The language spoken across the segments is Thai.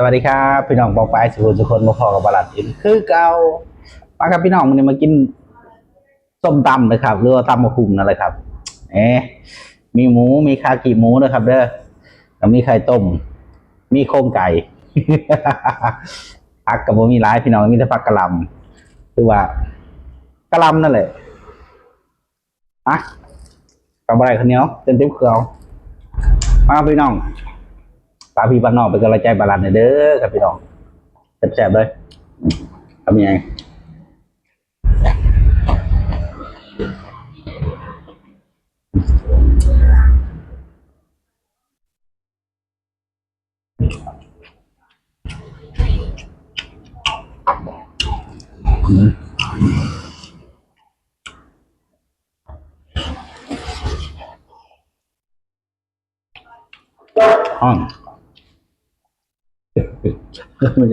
สวัสดีครับพี่น้องปองปายสุขุมสุคนมาพอกับบาลัดอินคือเกามาครับพี่น้องวันนี้มากินส้มตำนะครับหรือว่าตำมะคุมนั่นแหละครับเอ๊มีหมูมีคากิหมูนะครับ เด้อแล้วมีไข่ต้ม มีโครงไก่ผักกับผมมีร้ายพี่น้องมีแต่ผักกะหล่ำคือว่ากะหล่ำนั่นแหละอะกับอะไรคนเนี้ยเต็มเต็มเครื่อมาพี่น้อง ปลาพี่ปลานนอกเป็นกำลังใจบาลานเด้อครับพี่น้องแซ่บๆเลยทำยังไงอืมห้อง ไม่ไ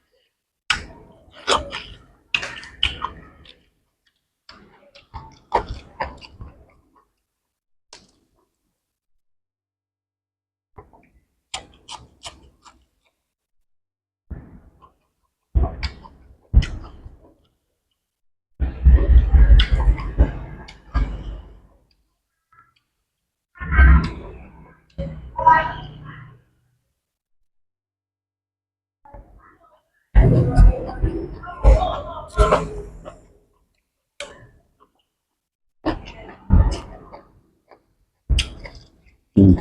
อืม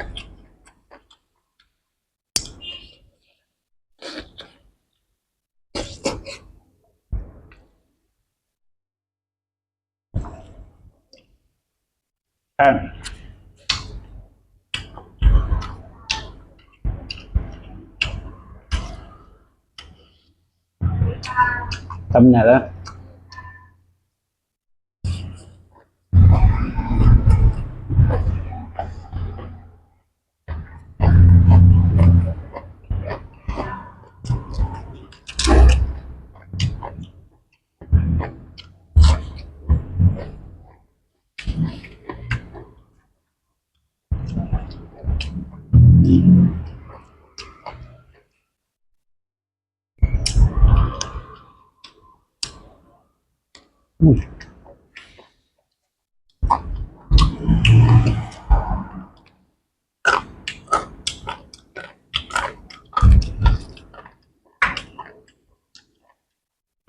ใช่ท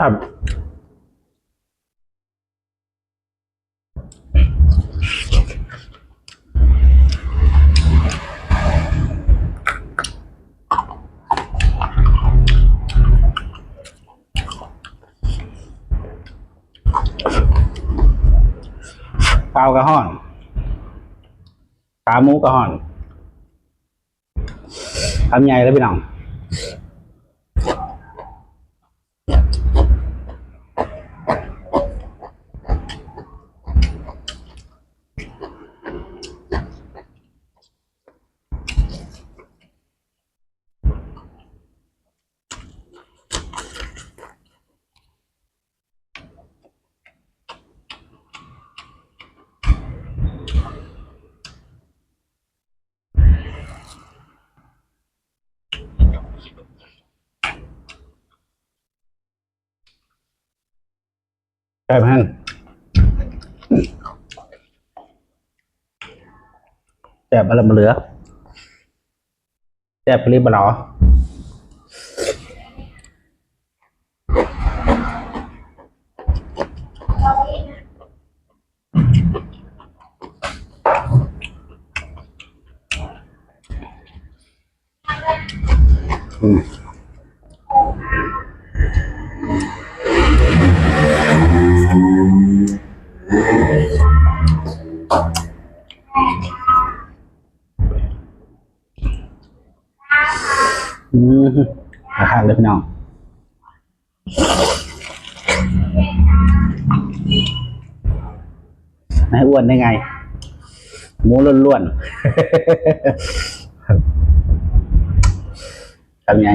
ำ ปล่ากระห้อนขาหมูกระห้อนทำไงแล้วพี่น้อง ช่ไหมแซ่บอะไรมาเหลือแซ่บปรีบหรออืม อืมอาหารเลยพี่น้องไม่อ้วนได้ไง หมูล้วนๆทำไง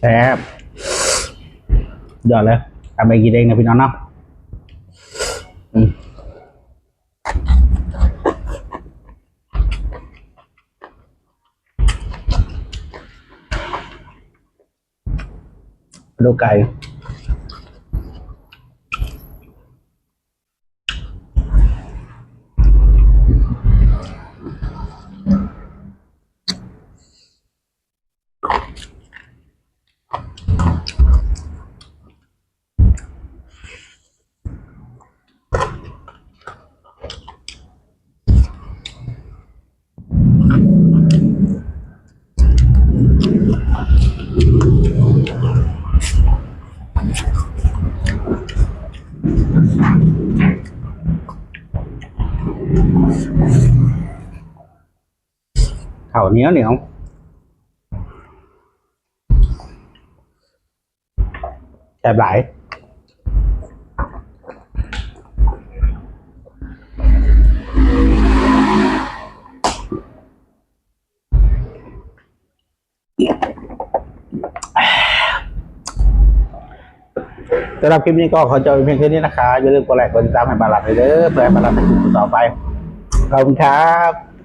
แซ่บยอดเลยทำไปกินเองนะพี่น้องเนาะดูไก่ ข้าวเหนียวเหนียวแซ่บหลาย สำหรับคลิปนี้ก็ขอจบเพียงแค่นี้นะคะอย่าลืมกดไลค์กดติดตามให้บาลัดเลยเด้อเพื่อให้บาลัดในคลิปต่อไปขอบคุณครับ